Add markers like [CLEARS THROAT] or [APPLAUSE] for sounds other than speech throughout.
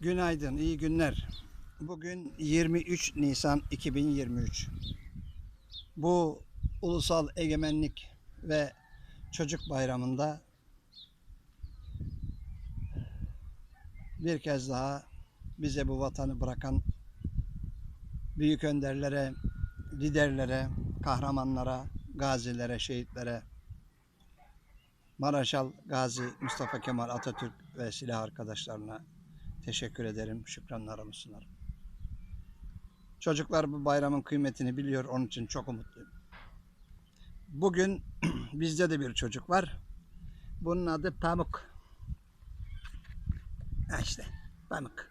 Günaydın, iyi günler. Bugün 23 Nisan 2023. Bu Ulusal Egemenlik ve Çocuk Bayramı'nda bir kez daha bize bu vatanı bırakan büyük önderlere, liderlere, kahramanlara, gazilere, şehitlere, Maraşal Gazi Mustafa Kemal Atatürk ve silah arkadaşlarına teşekkür ederim, şükranlarımı sunarım. Çocuklar bu bayramın kıymetini biliyor, onun için çok umutluyum. Bugün [CLEARS THROAT] bizde de bir çocuk var. Bunun adı Pamuk. Ha işte, Pamuk.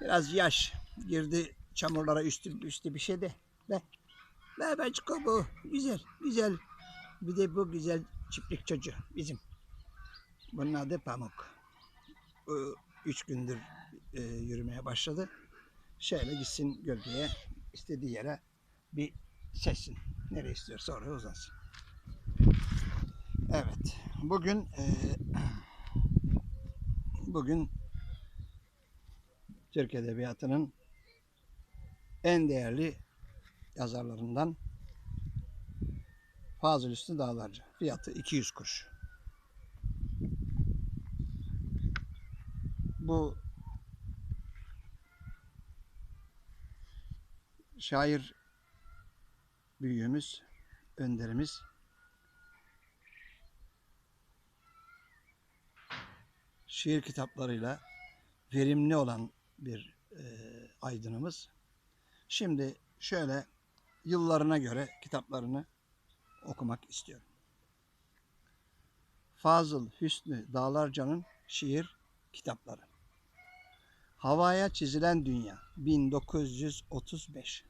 Biraz yaş girdi çamurlara üstü, üstü bir şey de. Be. Be Beçko bu. Güzel, güzel. Bir de bu güzel çiftlik çocuğu bizim. Bunun adı Pamuk. Bu üç gündür e, yürümeye başladı. Şöyle gitsin gölgeye, istediği yere bir seçsin. Nereye istiyorsa oraya uzansın. Evet, bugün e, [CLEARS THROAT] bugün Türk Edebiyatı'nın en değerli yazarlarından Fazıl Üstü Dağlarca. Fiyatı 200 kuruş. Bu şair büyüğümüz, önderimiz şiir kitaplarıyla verimli olan bir e, aydınımız. Şimdi şöyle yıllarına göre kitaplarını okumak istiyorum. Fazıl Hüsnü Dağlarca'nın şiir kitapları. Havaya çizilen dünya 1935.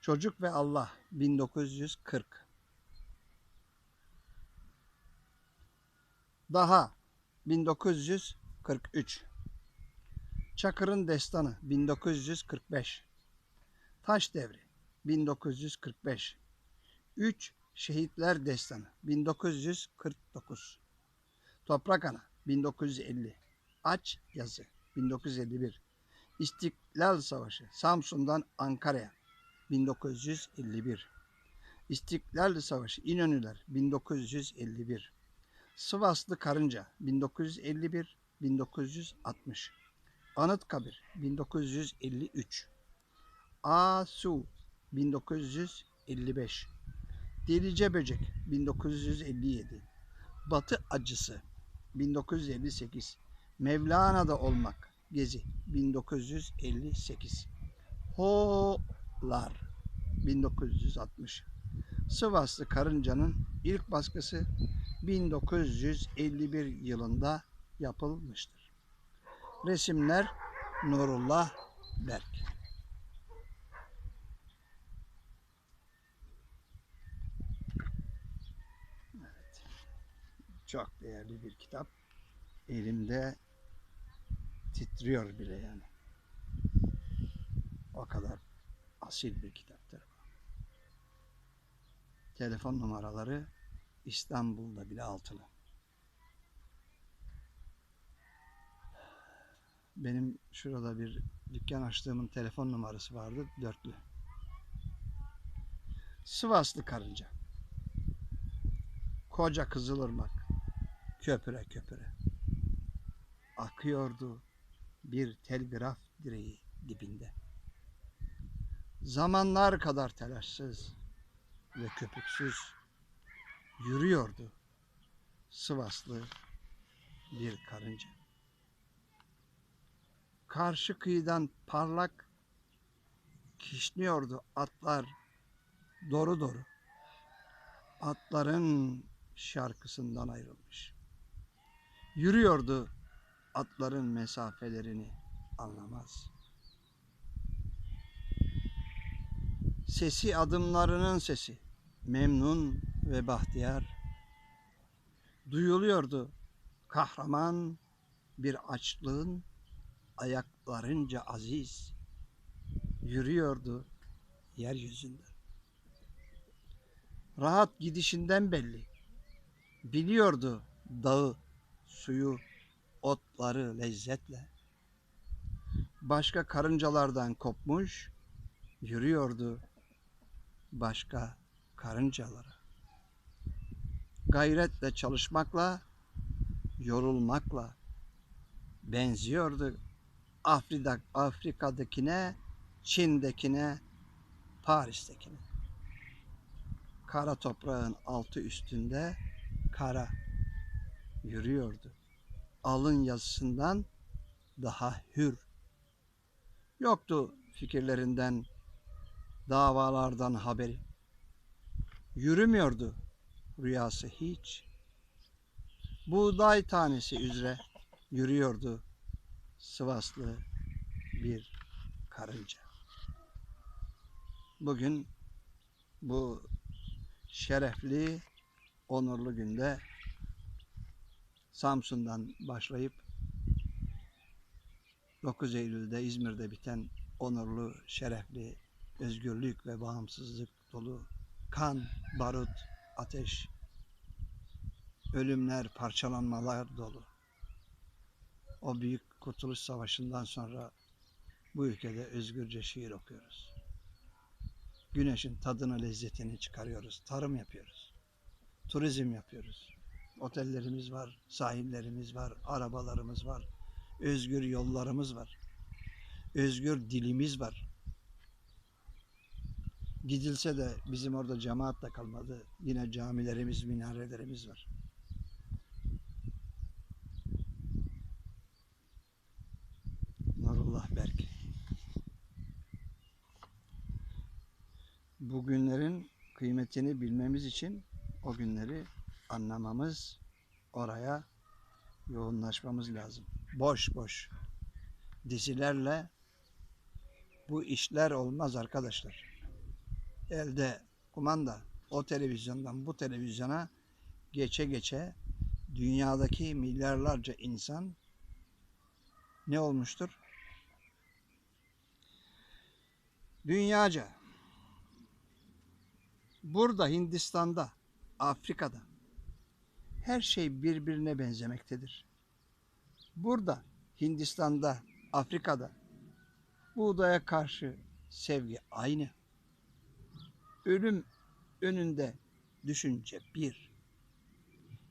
Çocuk ve Allah 1940. Daha 1943. Çakır'ın Destanı 1945. Taş Devri 1945. 3 Şehitler Destanı 1949. Toprak Ana 1950. Aç Yazı 1951. İstiklal Savaşı Samsun'dan Ankara'ya 1951. İstiklal Savaşı İnönüler 1951. Sivaslı Karınca 1951 1960. Anıtkabir 1953. Asu 1955. Delice Böcek 1957. Batı Acısı 1958. Mevlana'da olmak Gezi 1958. Ho'lar 1960. Sivaslı Karınca'nın ilk baskısı 1951 yılında yapılmıştır. Resimler Nurullah Berk. Çok değerli bir kitap. Elimde titriyor bile yani. O kadar asil bir kitaptır. Telefon numaraları İstanbul'da bile altılı. Benim şurada bir dükkan açtığımın telefon numarası vardı dörtlü. Sivaslı karınca. Koca Kızılırmak. Köpüre köpüre. Akıyordu bir telgraf direği dibinde. Zamanlar kadar telaşsız ve köpüksüz yürüyordu Sivaslı bir karınca. Karşı kıyıdan parlak kişniyordu atlar doğru doğru. Atların şarkısından ayrılmış. Yürüyordu atların mesafelerini anlamaz. Sesi adımlarının sesi, memnun ve bahtiyar. Duyuluyordu kahraman bir açlığın ayaklarınca aziz yürüyordu yeryüzünde. Rahat gidişinden belli. Biliyordu dağı, suyu, otları lezzetle. başka karıncalardan kopmuş yürüyordu başka karıncalara. Gayretle çalışmakla, yorulmakla benziyordu Afrika, Afrika'dakine, Çin'dekine, Paris'tekine. Kara toprağın altı üstünde kara yürüyordu. Alın yazısından daha hür. Yoktu fikirlerinden, davalardan haberi. Yürümüyordu rüyası hiç. Buğday tanesi üzere yürüyordu Sivaslı bir karınca. Bugün bu şerefli, onurlu günde Samsun'dan başlayıp 9 Eylül'de İzmir'de biten onurlu, şerefli, özgürlük ve bağımsızlık dolu kan, barut, ateş, ölümler, parçalanmalar dolu. O büyük Kurtuluş Savaşı'ndan sonra bu ülkede özgürce şiir okuyoruz. Güneşin tadını, lezzetini çıkarıyoruz. Tarım yapıyoruz. Turizm yapıyoruz. Otellerimiz var, sahillerimiz var, arabalarımız var. Özgür yollarımız var. Özgür dilimiz var. Gidilse de bizim orada cemaat da kalmadı. Yine camilerimiz, minarelerimiz var. Nurullah Berk. Bu günlerin kıymetini bilmemiz için o günleri anlamamız, oraya yoğunlaşmamız lazım. Boş boş dizilerle bu işler olmaz arkadaşlar. Elde kumanda o televizyondan bu televizyona geçe geçe dünyadaki milyarlarca insan ne olmuştur? Dünyaca burada Hindistan'da, Afrika'da her şey birbirine benzemektedir. Burada Hindistan'da, Afrika'da buğdaya karşı sevgi aynı. Ölüm önünde düşünce bir.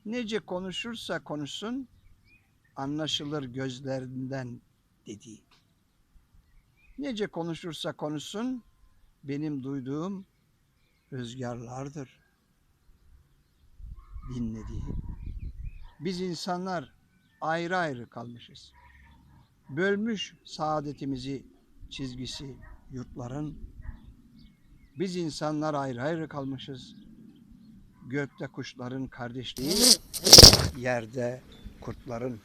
Nece konuşursa konuşsun anlaşılır gözlerinden dediği. Nece konuşursa konuşsun benim duyduğum rüzgarlardır dinlediği. Biz insanlar ayrı ayrı kalmışız. Bölmüş saadetimizi çizgisi yurtların. Biz insanlar ayrı ayrı kalmışız. Gökte kuşların kardeşliği, yerde kurtların.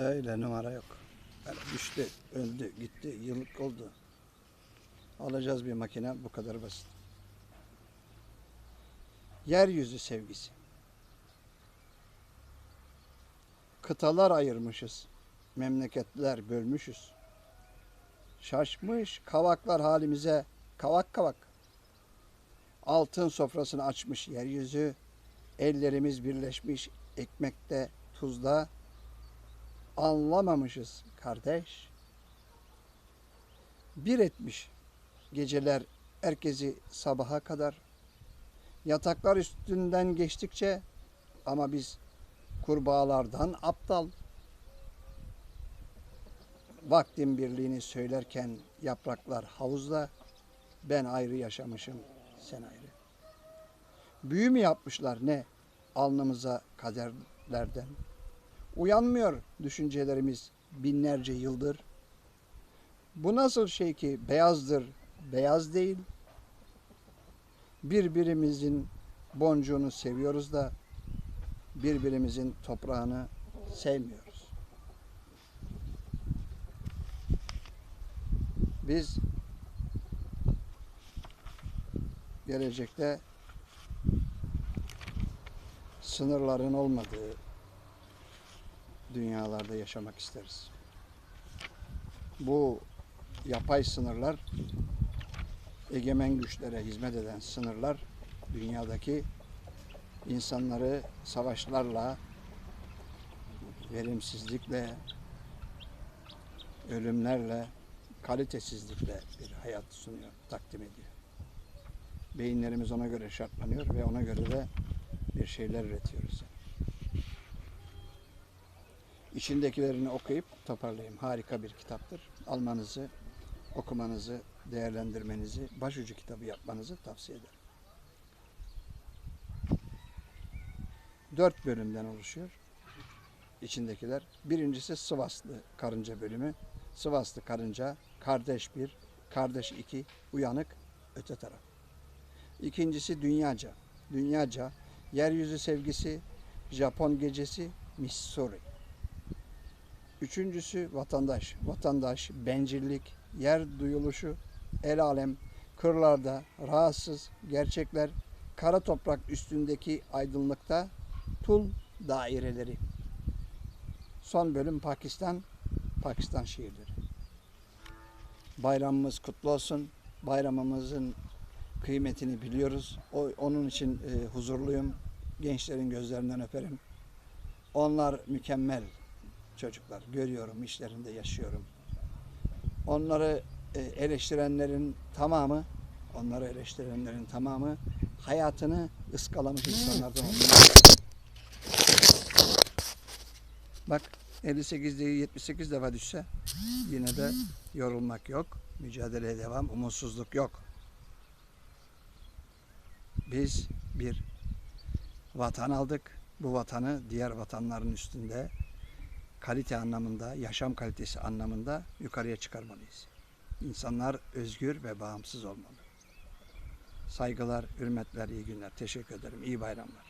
Öyle numara yok. Böyle düştü, öldü, gitti, yıllık oldu. Alacağız bir makine, bu kadar basit. Yeryüzü sevgisi. Kıtalar ayırmışız. Memleketler bölmüşüz. Şaşmış kavaklar halimize kavak kavak. Altın sofrasını açmış yeryüzü. Ellerimiz birleşmiş ekmekte, tuzda. Anlamamışız kardeş. Bir etmiş geceler herkesi sabaha kadar. Yataklar üstünden geçtikçe ama biz kurbağalardan aptal. Vaktin birliğini söylerken yapraklar havuzda, ben ayrı yaşamışım, sen ayrı. Büyü mü yapmışlar ne alnımıza kaderlerden? Uyanmıyor düşüncelerimiz binlerce yıldır. Bu nasıl şey ki beyazdır, beyaz değil. Birbirimizin boncuğunu seviyoruz da birbirimizin toprağını sevmiyoruz. Biz gelecekte sınırların olmadığı, dünyalarda yaşamak isteriz. Bu yapay sınırlar, egemen güçlere hizmet eden sınırlar dünyadaki insanları savaşlarla, verimsizlikle, ölümlerle, kalitesizlikle bir hayat sunuyor, takdim ediyor. Beyinlerimiz ona göre şartlanıyor ve ona göre de bir şeyler üretiyoruz. İçindekilerini okuyup toparlayayım. Harika bir kitaptır. Almanızı, okumanızı, değerlendirmenizi, başucu kitabı yapmanızı tavsiye ederim. Dört bölümden oluşuyor içindekiler. Birincisi Sivaslı karınca bölümü. Sivaslı karınca, kardeş bir, kardeş iki, uyanık, öte taraf. İkincisi dünyaca. Dünyaca, yeryüzü sevgisi, Japon gecesi, Missouri. Üçüncüsü vatandaş. Vatandaş, bencillik, yer duyuluşu, el alem, kırlarda, rahatsız, gerçekler, kara toprak üstündeki aydınlıkta, tul daireleri. Son bölüm Pakistan, Pakistan şiirleri. Bayramımız kutlu olsun. Bayramımızın kıymetini biliyoruz. O, onun için e, huzurluyum. Gençlerin gözlerinden öperim. Onlar mükemmel çocuklar. Görüyorum, işlerinde yaşıyorum. Onları e, eleştirenlerin tamamı, onları eleştirenlerin tamamı hayatını ıskalamış insanlardan oluyor. Bak 58 değil 78 defa düşse yine de yorulmak yok. Mücadeleye devam, umutsuzluk yok. Biz bir vatan aldık. Bu vatanı diğer vatanların üstünde kalite anlamında, yaşam kalitesi anlamında yukarıya çıkarmalıyız. İnsanlar özgür ve bağımsız olmalı. Saygılar, hürmetler, iyi günler. Teşekkür ederim. İyi bayramlar.